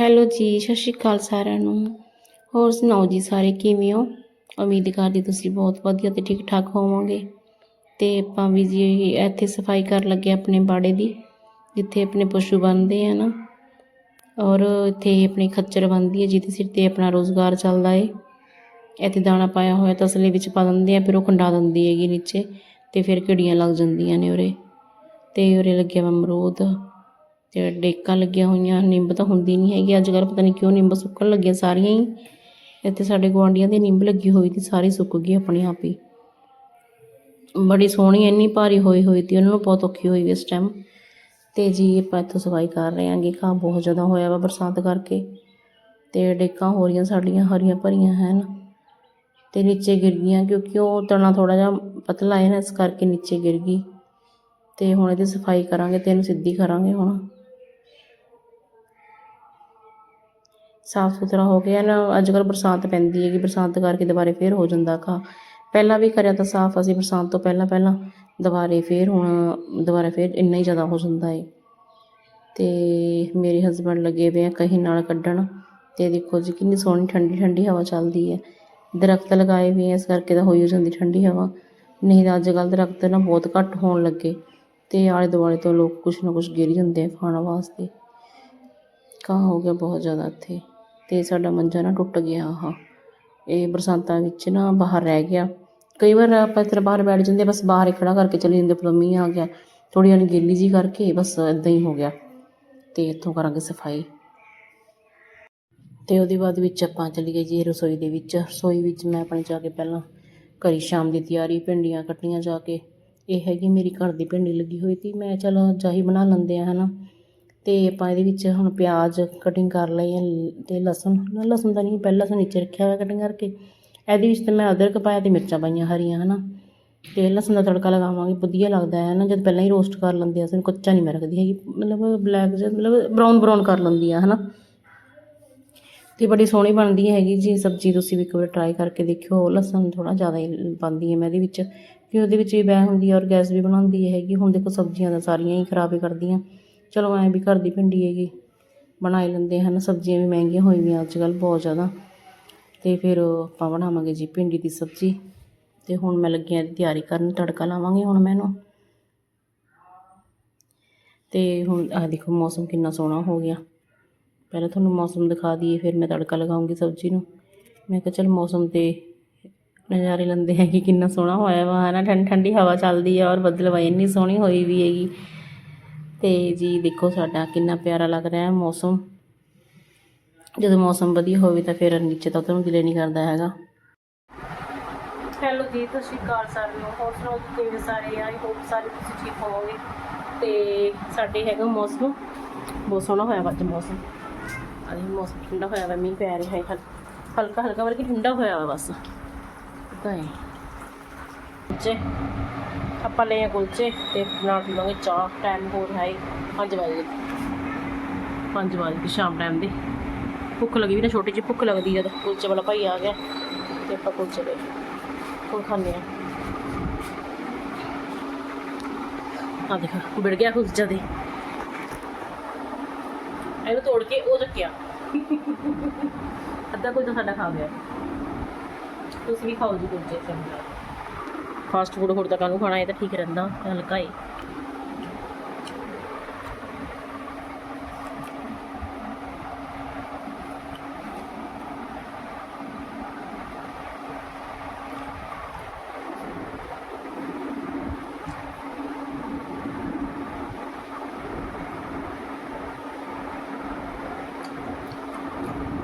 Hello ਜੀ, ਸਤਿ ਸ਼੍ਰੀ ਅਕਾਲ ਸਾਰਿਆਂ ਨੂੰ। ਹੋਰ ਸੁਣਾਓ ਜੀ ਸਾਰੇ, ਕਿਵੇਂ ਹੋ? ਉਮੀਦ ਕਰਦੀ ਤੁਸੀਂ ਬਹੁਤ ਵਧੀਆ ਤੇ ਠੀਕ ਠਾਕ ਹੋਵੋਗੇ। ਤੇ ਆਪਾਂ ਵੀ ਜੀ ਇੱਥੇ ਸਫ਼ਾਈ ਕਰਨ ਲੱਗੇ ਆਪਣੇ ਬਾੜੇ ਦੀ, ਜਿੱਥੇ ਆਪਣੇ ਪਸ਼ੂ ਬੰਨਦੇ ਆ ਨਾ। ਔਰ ਇੱਥੇ ਆਪਣੇ ਖੱਚਰ ਬੰਨਦੀ ਹੈ, ਜਿਹਦੇ ਸਿਰ ਤੇ ਆਪਣਾ ਰੋਜ਼ਗਾਰ ਚੱਲਦਾ ਏ। ਇੱਥੇ ਦਾਣਾ ਪਾਇਆ ਹੋਇਆ ਤਸਲੇ ਵਿੱਚ ਪਾ ਦਿੰਦੇ ਆ, ਫਿਰ ਉਹ ਖੰਡਾ ਦਿੰਦੀ ਹੈਗੀ ਨੀਚੇ, ਤੇ ਫਿਰ ਕਿੜੀਆਂ ਲੱਗ ਜਾਂਦੀਆਂ ਨੇ ਉਰੇ। ਤੇ ਉਰੇ ਲੱਗਿਆ ਵਾ ਅਮਰੂਦ। ਤੇ ਡੇਕਾਂ ਲੱਗੀਆਂ ਹੋਈਆਂ ਨਿੰਬ ਤਾਂ ਹੁੰਦੀ ਨਹੀਂ ਹੈਗੀ, ਅੱਜ ਕੱਲ੍ਹ ਪਤਾ ਨਹੀਂ ਕਿਉਂ ਨਿੰਬ ਸੁੱਕਣ ਲੱਗੀਆਂ ਸਾਰੀਆਂ ਹੀ। ਇੱਥੇ ਸਾਡੇ ਗੁਆਂਢੀਆਂ ਦੀ ਨਿੰਬ ਲੱਗੀ ਹੋਈ ਤੀ ਸਾਰੀ ਸੁੱਕ ਗਈ ਆਪਣੇ ਆਪ ਹੀ। ਬੜੀ ਸੋਹਣੀ, ਇੰਨੀ ਭਾਰੀ ਹੋਈ ਹੋਈ ਤੀ ਉਹਨਾਂ ਨੂੰ ਬਹੁਤ ਔਖੀ ਹੋਈ ਇਸ ਟਾਈਮ ਤੇ ਜੀ ਆਪਾਂ ਇੱਥੋਂ ਸਫ਼ਾਈ ਕਰ ਰਹੇ ਆਂਗੇ ਘਾਹ ਬਹੁਤ ਜ਼ਿਆਦਾ ਹੋਇਆ ਵਾ ਬਰਸਾਤ ਕਰਕੇ। ਤੇ ਡੇਕਾਂ ਹੋ ਰਹੀਆਂ ਸਾਡੀਆਂ, ਹਰੀਆਂ ਭਰੀਆਂ ਹਨ। ਤੇ ਨੀਚੇ ਗਿਰ ਗਈਆਂ, ਕਿਉਂਕਿ ਉਹ ਤਣਾ ਥੋੜਾ ਜਿਹਾ ਪਤਲਾ ਹੈ ਨਾ, ਇਸ ਕਰਕੇ ਨੀਚੇ ਗਿਰ ਗਈ। ਤੇ ਹੁਣ ਇਹਦੀ ਸਫ਼ਾਈ ਕਰਾਂਗੇ ਤੇ ਇਹਨੂੰ ਸਿੱਧੀ ਕਰਾਂਗੇ ਹੁਣ। ਸਾਫ਼ ਸੁਥਰਾ ਹੋ ਗਿਆ ਨਾ ਅੱਜ ਕੱਲ੍ਹ ਬਰਸਾਤ ਪੈਂਦੀ ਹੈਗੀ, ਬਰਸਾਤ ਕਰਕੇ ਦੁਬਾਰੇ ਫੇਰ ਹੋ ਜਾਂਦਾ ਘਾਹ। ਪਹਿਲਾਂ ਵੀ ਕਰਿਆ ਤਾਂ ਸਾਫ਼, ਅਸੀਂ ਬਰਸਾਤ ਤੋਂ ਪਹਿਲਾਂ ਪਹਿਲਾਂ ਦੁਬਾਰੇ ਫੇਰ ਹੁਣ ਦੁਬਾਰਾ ਫੇਰ ਇੰਨਾ ਹੀ ਜ਼ਿਆਦਾ ਹੋ ਜਾਂਦਾ ਏ। ਤੇ ਮੇਰੇ ਹਸਬੰਡ ਲੱਗੇ ਹੋਏ ਆ ਕਹੀ ਨਾਲ ਕੱਢਣ, ਤੇ ਦੇਖੋ ਜੀ ਕਿੰਨੀ ਸੋਹਣੀ ਠੰਡੀ ਠੰਡੀ ਹਵਾ ਚੱਲਦੀ ਹੈ ਦਰਖਤ ਲਗਾਏ ਹੋਏ ਆ, ਇਸ ਕਰਕੇ ਤਾਂ ਹੋਈ ਹੋ ਜਾਂਦੀ ਠੰਡੀ ਹਵਾ। ਨਹੀਂ ਤਾਂ ਅੱਜ ਕੱਲ੍ਹ ਦਰਖਤ ਨਾ ਬਹੁਤ ਘੱਟ ਹੋਣ ਲੱਗੇ, ਤੇ ਆਲੇ ਦੁਆਲੇ ਤੋਂ ਲੋਕ ਕੁਛ ਨਾ ਕੁਛ ਗਿਰੀ ਜਾਂਦੇ ਆ ਖਾਣ ਵਾਸਤੇ। ਘਾਹ ਹੋ ਗਿਆ ਬਹੁਤ ਜ਼ਿਆਦਾ ਇੱਥੇ। ਤੇ ਸਾਡਾ ਮੰਜਾ ਨਾ ਟੁੱਟ ਗਿਆ ਆਹ। ਇਹ ਬਰਸਾਤਾਂ ਵਿੱਚ ਨਾ ਬਾਹਰ ਰਹਿ ਗਿਆ। ਕਈ ਵਾਰ ਆਪਾਂ ਇਸ ਬਾਹਰ ਬੈਠ ਜਾਂਦੇ ਬਸ ਬਾਹਰ ਹੀ ਖੜਾ ਕਰਕੇ ਚਲੇ ਜਾਂਦੇ ਪਰ ਮੀਂਹ ਆ ਗਿਆ। ਥੋੜ੍ਹੀ ਜਿਹੀ ਗਿੱਲੀ ਜੀ ਕਰਕੇ ਬਸ ਇਦਾਂ ਹੀ ਹੋ ਗਿਆ। ਤੇ ਇੱਥੋਂ ਕਰਾਂਗੇ ਸਫ਼ਾਈ। ਤੇ ਉਹਦੇ ਬਾਅਦ ਵਿੱਚ ਆਪਾਂ ਚਲੀ ਗਏ ਜੀ ਰਸੋਈ ਦੇ ਵਿੱਚ। ਰਸੋਈ ਵਿੱਚ ਮੈਂ ਆਪਣੇ ਜਾ ਕੇ ਪਹਿਲਾਂ ਕਰੀ ਸ਼ਾਮ ਦੀ ਤਿਆਰੀ, ਭਿੰਡੀਆਂ ਕੱਟੀਆਂ ਜਾ ਕੇ। ਇਹ ਹੈਗੀ ਮੇਰੀ ਘਰ ਦੀ ਭਿੰਡੀ ਲੱਗੀ ਹੋਈ ਸੀ। ਮੈਂ ਚਲ ਜਾਹੀ ਬਣਾ ਲੈਂਦੇ ਆ, ਹਨਾ। ਅਤੇ ਆਪਾਂ ਇਹਦੇ ਵਿੱਚ ਹੁਣ ਪਿਆਜ਼ ਕਟਿੰਗ ਕਰ ਲਈ ਹੈ ਤੇ ਲਸਣ। ਲਸਣ ਤਾਂ ਨਹੀਂ, ਪਹਿਲਾਂ ਲਸਣ ਨੀਚੇ ਰੱਖਿਆ ਹੋਇਆ ਕਟਿੰਗ ਕਰਕੇ। ਇਹਦੇ ਵਿੱਚ ਤਾਂ ਮੈਂ ਅਦਰਕ ਪਾਇਆ ਅਤੇ ਮਿਰਚਾਂ ਪਾਈਆਂ ਹਰੀਆਂ ਹੈ ਨਾ ਅਤੇ ਲਸਣ ਦਾ ਤੜਕਾ ਲਗਾਵਾਂਗੇ, ਵਧੀਆ ਲੱਗਦਾ ਹੈ ਨਾ। ਜਦ ਪਹਿਲਾਂ ਹੀ ਰੋਸਟ ਕਰ ਲੈਂਦੇ ਆ ਅਸੀਂ ਕੱਚਾ ਨਹੀਂ ਮੈਂ ਰੱਖਦੀ ਹੈਗੀ। ਮਤਲਬ ਬਲੈਕ ਜਿਹਾ, ਮਤਲਬ ਬਰਾਊਨ ਬਰਾਊਨ ਕਰ ਲੈਂਦੀ ਆ ਨਾ ਤੇ ਬੜੀ ਸੋਹਣੀ ਬਣਦੀ ਹੈਗੀ ਜੀ ਸਬਜ਼ੀ, ਤੁਸੀਂ ਵੀ ਇੱਕ ਵਾਰ ਟਰਾਈ ਕਰਕੇ ਦੇਖਿਓ। ਲਸਣ ਥੋੜਾ ਜ਼ਿਆਦਾ ਹੀ ਪਾਉਂਦੀ ਹਾਂ ਮੈਂ ਇਹਦੇ ਵਿੱਚ। ਕਿ ਉਹਦੇ ਵਿੱਚ ਵੀ ਬਹਿ ਹੁੰਦੀ ਹੈ ਔਰ ਗੈਸ ਵੀ ਬਣਾਉਂਦੀ ਹੈਗੀ। ਹੁਣ ਦੇਖੋ ਸਬਜ਼ੀਆਂ ਤਾਂ ਸਾਰੀਆਂ ਹੀ ਖਰਾਬ ਹੀ ਕਰਦੀਆਂ। ਚਲੋ ਐਂ ਵੀ ਘਰ ਦੀ ਭਿੰਡੀ ਹੈਗੀ ਬਣਾ ਹੀ ਲੈਂਦੇ ਹਨ, ਸਬਜ਼ੀਆਂ ਵੀ ਮਹਿੰਗੀਆਂ ਹੋਈਆਂ ਅੱਜ ਕੱਲ੍ਹ ਬਹੁਤ ਜ਼ਿਆਦਾ। ਅਤੇ ਫਿਰ ਆਪਾਂ ਬਣਾਵਾਂਗੇ ਜੀ ਭਿੰਡੀ ਦੀ ਸਬਜ਼ੀ ਅਤੇ ਹੁਣ ਮੈਂ ਲੱਗੀ ਹਾਂ ਇਹਦੀ ਤਿਆਰੀ ਕਰਨ, ਤੜਕਾ ਲਾਵਾਂਗੇ ਹੁਣ ਮੈਂ ਇਹਨੂੰ। ਤੇ ਹੁਣ ਆਹ ਦੇਖੋ ਮੌਸਮ ਕਿੰਨਾ ਸੋਹਣਾ ਹੋ ਗਿਆ। ਪਹਿਲਾਂ ਤੁਹਾਨੂੰ ਮੌਸਮ ਦਿਖਾ ਦਈਏ, ਫਿਰ ਮੈਂ ਤੜਕਾ ਲਗਾਉਂਗੀ ਸਬਜ਼ੀ ਨੂੰ। ਮੈਂ ਕਿਹਾ ਚਲ ਮੌਸਮ ਤੇ ਨਜ਼ਾਰੇ ਲੈਂਦੇ ਹੈ ਕਿ ਕਿੰਨਾ ਸੋਹਣਾ ਹੋਇਆ ਵਾ ਹੈ ਨਾ ਠੰਡੀ ਠੰਡੀ ਹਵਾ ਚੱਲਦੀ ਆ ਔਰ ਬੱਦਲਵਾਈ ਇੰਨੀ ਸੋਹਣੀ ਹੋਈ ਵੀ ਹੈਗੀ। ਤੇ ਜੀ ਦੇਖੋ ਸਾਡਾ ਕਿੰਨਾ ਪਿਆਰਾ ਲੱਗ ਰਿਹਾ ਹੈ ਮੌਸਮ। ਜਦੋਂ ਮੌਸਮ ਵਧੀਆ ਹੋਵੇ ਤਾਂ ਫਿਰ ਨੀਚੇ ਤਾਂ ਉਤਰਨ ਦਿਲ ਨਹੀਂ ਕਰਦਾ ਹੈਗਾ। ਹੈਲੋ ਜੀ, ਤੁਸੀਂ ਕਾਰ ਸਾਰਿਆਂ ਨੂੰ ਹੋਰ ਸੁਣਾਓ ਕਿਵੇਂ ਸਾਰੇ ਆਈ ਹੋਪ ਸਾਰੇ ਤੁਸੀਂ ਠੀਕ ਹੋਵੋਗੇ। ਤੇ ਸਾਡੇ ਹੈਗਾ ਮੌਸਮ। ਬਹੁਤ ਸੋਹਣਾ ਹੋਇਆ ਵਾ ਅੱਜ ਮੌਸਮ। ਅੱਜ ਮੌਸਮ ਠੰਡਾ ਹੋਇਆ ਵਾ, ਮੀਂਹ ਪੈ ਰਿਹਾ ਹੈ ਹਲਕਾ ਹਲਕਾ ਵਰਗੀ ਠੰਡਾ ਹੋਇਆ ਵਾ ਬਸ। ਇਦਾਂ ਹੀ ਕੁਲਚੇ ਆਪਾਂ ਲਏ ਕੁਲਚੇ ਤੇ ਨਾਲ ਪੀਵਾਂਗੇ ਚਾਹ ਟਾਈਮ ਹੋ ਹੈ 5 ਵਜੇ 5 ਵਜੇ ਸ਼ਾਮ ਟਾਈਮ ਦੇ। ਭੁੱਖ ਲੱਗੀ ਵੀ ਨਾ ਛੋਟੀ ਜਿਹੀ, ਭੁੱਖ ਲੱਗਦੀ ਜਦ ਕੁਲਚੇ ਵਾਲਾ ਭਾਈ ਆ ਗਿਆ ਤੇ ਆਪਾਂ ਕੁਲਚੇ ਲੈ ਹੁਣ ਖਾਂਦੇ ਆ। ਆ ਦੇਖੋ ਵਿੜ ਗਿਆ ਕੁਲਚਾ ਦੇ ਇਹਨੂੰ ਤੋੜ ਕੇ ਉਹ ਚੱਕਿਆ ਅੱਧਾ ਕੁਲਚਾ ਸਾਡਾ ਖਾ ਗਿਆ। ਤੁਸੀਂ ਵੀ ਖਾਓ ਜੀ ਕੁਲਚੇ, ਚੰਗਾ। ਫਾਸਟ ਫੂਡ ਹੋਰ ਤਾਂ ਕਾਹਨੂੰ ਖਾਣਾ, ਇਹ ਤਾਂ ਠੀਕ ਰਹਿੰਦਾ, ਹਲਕਾ ਹੀ।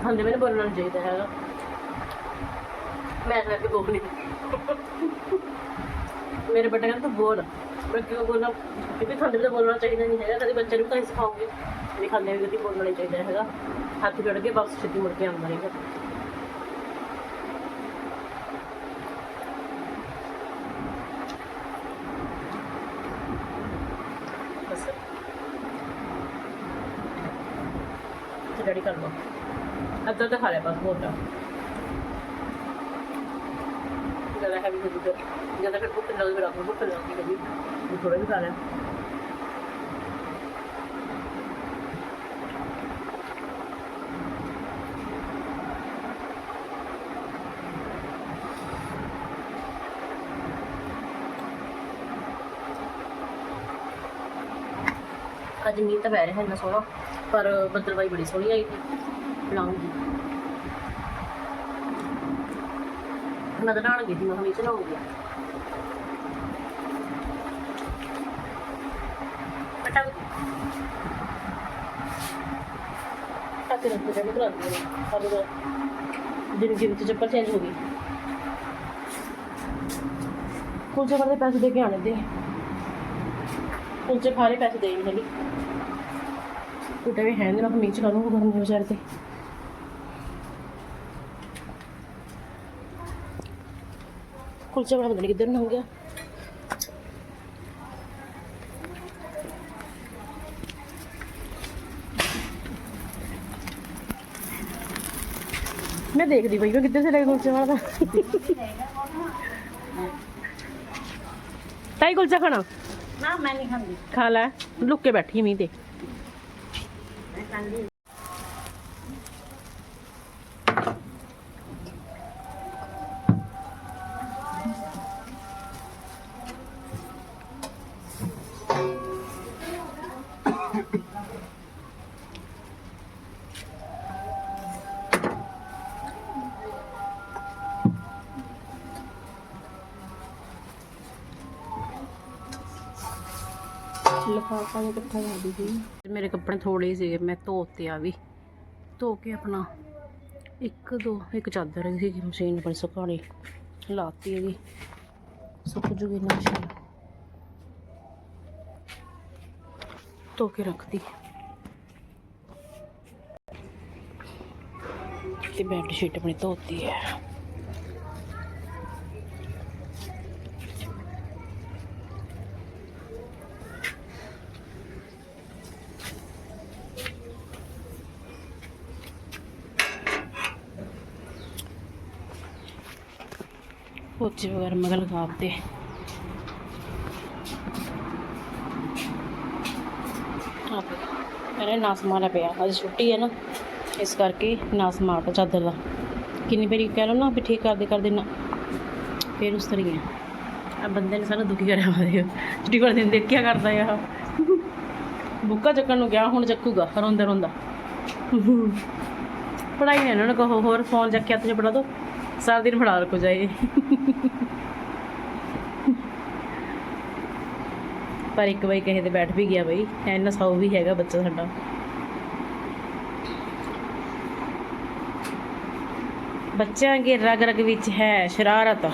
ਖਾਂਦੇ ਮੈਨੂੰ ਬੋਲਣਾ ਚਾਹੀਦਾ ਹੈਗਾ। ਮੈਂ ਤਾਂ ਕਿ ਬੋਲ ਨਹੀਂ ਮੇਰੇ ਬੇਟਾ ਕਹਿੰਦਾ ਤੂੰ ਬੋਲ। ਮੈਂ ਕਿਉਂ ਬੋਲਾਂ ਕਿਉਂਕਿ ਖਾਂਦੇ ਤਾਂ ਬੋਲਣਾ ਚਾਹੀਦਾ ਨਹੀਂ ਹੈਗਾ। ਕਦੇ ਬੱਚੇ ਨੂੰ ਤਾਂ ਸਿਖਾਓਗੇ। ਵੀ ਖਾਂਦੇ ਵੀ ਕਦੀ ਬੋਲਣਾ ਨਹੀਂ ਚਾਹੀਦਾ ਹੈਗਾ। ਹੱਥ ਜੋੜ ਕੇ ਵਾਪਸ ਛੇਤੀ ਮੁੜ ਕੇ ਆਉਂਦਾ ਰਹੇਗਾ ਡੈਡੀ ਕਰ ਲਓ। ਅੱਧਾ ਤਾਂ ਖਾ ਲਿਆ ਬਸ ਮੋਟਾ ਜ਼ਿਆਦਾ ਹੈਵੀ ਹੋ ਜੂਗਾ ਜਦੋਂ ਫਿਰ ਭੁੱਖ ਲੱਗ ਜੂਗਾ ਭੁੱਖ ਲੱਗਦੀ ਕਦੀ। ਉਹ ਥੋੜਾ ਜਿਹਾ ਖਾ ਲਿਆ। ਅੱਜ ਮੀਂਹ ਤਾਂ ਪੈ ਰਿਹਾ ਇੰਨਾ ਸੋਹਣਾ, ਪਰ ਬੱਦਲਵਾਈ ਬੜੀ ਸੋਹਣੀ ਆਈ ਸੀ। ਲਾਉਂਗੀ ਮੈਂ ਤਾਂ ਗਈ ਸੀ ਮੈਂ ਹਮੇਸ਼ਾ ਨਹਾਉਂਗੀ ਪਟਾ ਟੱਕ ਰੱਖ ਦੇ ਨਿਕਲ ਸਾਡੇ ਦਾ ਦਿਨ ਦਿਨ ਚੱਪਲ ਚੇਂਜ ਹੋ ਗਈ। ਕੁਲਚੇ ਵਾਲੇ ਪੈਸੇ ਦੇ ਕੇ ਆਣੇ ਦੇ ਕੁਲਚੇ ਖਾਰੇ ਪੈਸੇ ਦੇ ਨਹੀਂ। ਹੈਗੇ ਟੁੱਟੇ ਵੀ ਹੈ ਨਹੀਂ ਮੈਂ ਮੀਚ ਖਾ ਗਰਮੀ ਵਿਚਾਰੇ ਤੇ। ਕੁਲਚੇ ਵਾਲਾ ਪਤਾ ਨਹੀਂ ਕਿੱਧਰ ਨੂੰ ਹੋ ਗਿਆ? ਮੈਂ ਦੇਖਦੀ ਪਈ ਮੈਂ ਕਿੱਧਰ ਸੇ ਲੱਗ ਕੁਲਚੇ ਵਾਲਾ ਤਾਈ ਕੁਲਚਾ ਖਾਣਾ? ਨਾ ਮੈਂ ਨਹੀਂ ਖਾਂਦੀ। ਖਾ ਲੈ ਲੁੱਕ ਕੇ ਬੈਠੀ ਮੀਂਹ ਤੇ। ਲਿਫਾਫਾ ਜਿਹਾ ਇਕੱਠਾ ਕਰਦੀ ਸੀ। ਮੇਰੇ ਕੱਪੜੇ ਥੋੜੇ ਸੀਗੇ, ਮੈਂ ਧੋਤੇ ਆ ਵੀ। ਧੋ ਕੇ ਆਪਣਾ ਇੱਕ, ਦੋ, ਇੱਕ ਚਾਦਰ ਸੀ, ਮਸ਼ੀਨ ਪਰ ਸੁਕਾਣੀ ਲਾਤੀ ਇਹਦੀ। ਸੁੱਕ ਜੂਗੀ ਨਾ ਮਸ਼ੀਨ। ਧੋ ਕੇ ਰੱਖਦੀ ਤੇ ਬੈੱਡ ਸ਼ੀਟ ਆਪਣੀ ਧੋਤੀ ਹੈ। ਪੋਚੇ ਵਗੈਰਾ ਮਗਰ ਲਗਾਤੇ ਆਪ ਮੇਰੇ ਨਾਸ ਮਾਰਾ ਪਿਆ। ਅੱਜ ਛੁੱਟੀ ਹੈ ਨਾ, ਇਸ ਕਰਕੇ ਨਾਸ ਮਾਰਤਾ ਚਾਦਰ ਦਾ। ਕਿੰਨੀ ਵਾਰੀ ਕਹਿ ਲਓ ਨਾ ਵੀ ਠੀਕ ਕਰਦੇ ਕਰਦੇ ਨਾ, ਫਿਰ ਉਸ ਤਰ੍ਹਾਂ ਹੀ ਆ ਬੰਦੇ ਨੇ ਸਾਨੂੰ ਦੁਖੀ ਕਰਿਆ ਹੋਇਆ ਛੁੱਟੀ ਵਾਲੇ ਦਿਨ ਦੇਖ ਕੀ ਕਰਦਾ ਆ ਬੁੱਕਾ ਚੱਕਣ ਨੂੰ ਗਿਆ, ਹੁਣ ਚੱਕੂਗਾ, ਰੋਂਦਾ ਰੋਂਦਾ। ਪੜਾਈ ਨੇ ਇਹਨਾਂ ਨੂੰ ਕਹੋ ਹੋਰ ਫੋਨ ਚੱਕਿਆ ਕੇ ਪੜਾ ਦੋ। ਸਾਰਾ ਦਿਨ ਫੜਾ ਰੱਖੋ ਜਾਏ ਪਰ ਇੱਕ ਵਾਰੀ ਕਹੇ ਤੇ ਬੈਠ ਵੀ ਗਿਆ ਬਈ ਐਨਾ ਸਾਊ ਵੀ ਹੈਗਾ ਬੱਚਾ ਸਾਡਾ। ਬੱਚਿਆਂ ਦੇ ਰਗ ਰਗ ਵਿੱਚ ਹੈ ਸ਼ਰਾਰਤ।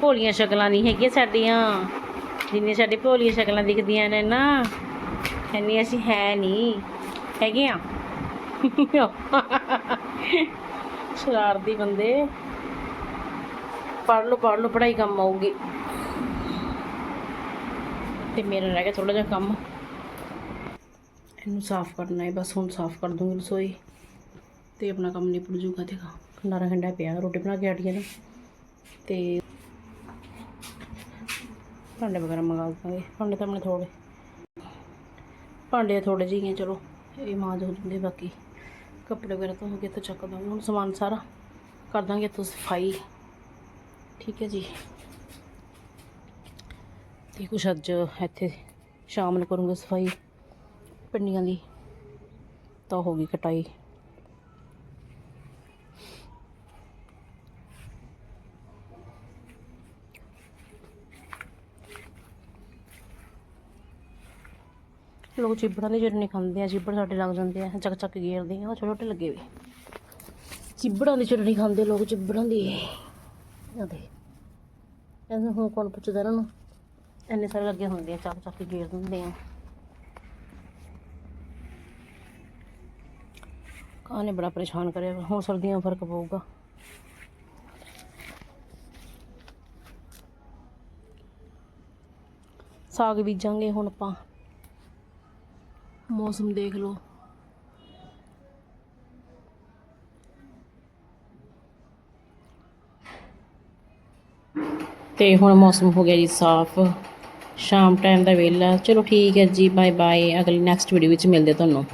ਭੋਲੀਆਂ ਸ਼ਕਲਾਂ ਨਹੀਂ ਹੈਗੀਆਂ ਸਾਡੀਆਂ। ਜਿੰਨੀਆਂ ਸਾਡੀ ਭੋਲੀਆਂ ਸ਼ਕਲਾਂ ਦਿਖਦੀਆਂ ਨੇ ਨਾ, ਇੰਨੀ ਅਸੀਂ ਹੈ ਨਹੀਂ। ਹੈਗੇ ਆ। ਸ਼ਰਾਰਤੀ ਬੰਦੇ। ਪੜ੍ਹ ਲਓ ਪੜ੍ਹ ਲਓ, ਪੜ੍ਹਾਈ ਕੰਮ ਆਊਗੀ। ਤੇ ਮੇਰਾ ਰਹਿ ਗਿਆ ਥੋੜਾ ਜਿਹਾ ਕੰਮ। ਇਹਨੂੰ ਸਾਫ਼ ਕਰਨਾ ਹੈ, ਬਸ ਹੁਣ ਸਾਫ਼ ਕਰ ਦੂੰਗੀ ਰਸੋਈ। ਤੇ ਆਪਣਾ ਕੰਮ ਨਿਪਟ ਜੂਗਾ ਤੇ ਖੰਡਾਰਾ ਖੰਡਾ ਪਿਆ, ਰੋਟੀ ਬਣਾ ਕੇ ਆਟੀਆਂ ਦਾ ਨਾ। ਤੇ ਭਾਂਡੇ ਵਗੈਰਾ ਮੰਗਾ ਦਾਂਗੇ ਭਾਂਡੇ ਤਾਂ ਆਪਣੇ ਥੋੜੇ ਭਾਂਡੇ ਥੋੜੇ ਜਿਹੇ ਹੀ ਚਲੋ। ਇਹ ਮਾਜ਼ ਹੋ ਜੂਗੇ ਬਾਕੀ। ਕੱਪੜੇ ਵਗੈਰਾ ਤਾਂ ਹੋ ਗਏ ਤਾਂ ਚੱਕ ਦਾਂਗੇ। ਹੁਣ ਸਮਾਨ ਸਾਰਾ ਕਰ ਦਾਂਗੇ ਤੋਂ ਸਫ਼ਾਈ। ਠੀਕ ਹੈ ਜੀ। ਤੇ ਕੁਛ ਅੱਜ ਇੱਥੇ ਸ਼ਾਮ ਨੂੰ ਕਰੂੰਗਾ ਸਫ਼ਾਈ। ਪਿੰਡੀਆਂ ਦੀ ਤਾਂ ਹੋ ਗਈ ਕਟਾਈ। ਲੋਕ ਚਿੱਬੜਾਂ ਦੀ ਚਟਨੀ ਖਾਂਦੇ ਆ, ਚਿੱਬੜ ਸਾਡੇ ਲੱਗ ਜਾਂਦੇ ਆ, ਚੱਕ ਚੱਕ ਗੇਰਦੇ ਆ, ਉਹ ਛੋਟੇ ਲੱਗੇ ਵੀ। ਚਿੱਬੜਾਂ ਦੀ ਚਟਨੀ ਖਾਂਦੇ ਲੋਕ ਚਿੱਬੜਾਂ ਦੀ। ਆ ਦੇ ਇਹਨਾਂ ਹੁਣ ਕੌਣ ਪੁੱਛਦਾ ਇਹਨਾਂ ਨੂੰ? ਇੰਨੇ ਸਾਰੇ ਲੱਗੇ ਹੁੰਦੇ ਆ, ਚੱਕ ਚੱਕ ਗੇਰ ਦਿੰਦੇ ਆ। ਕਾਂ ਨੇ ਬੜਾ ਪਰੇਸ਼ਾਨ ਕਰਿਆ, ਹੁਣ ਸਰਦੀਆਂ ਫ਼ਰਕ ਪਊਗਾ। ਸਾਗ ਬੀਜਾਂਗੇ ਹੁਣ ਆਪਾਂ। ਮੌਸਮ ਦੇਖ ਲਓ। ਤੇ ਹੁਣ ਮੌਸਮ ਹੋ ਗਿਆ ਜੀ ਸਾਫ਼। ਸ਼ਾਮ ਟਾਈਮ ਦਾ ਵੇਲਾ। ਚਲੋ ਠੀਕ ਹੈ ਜੀ ਬਾਏ ਬਾਏ ਅਗਲੀ ਨੈਕਸਟ ਵੀਡੀਓ ਵਿੱਚ ਮਿਲਦੇ ਤੁਹਾਨੂੰ।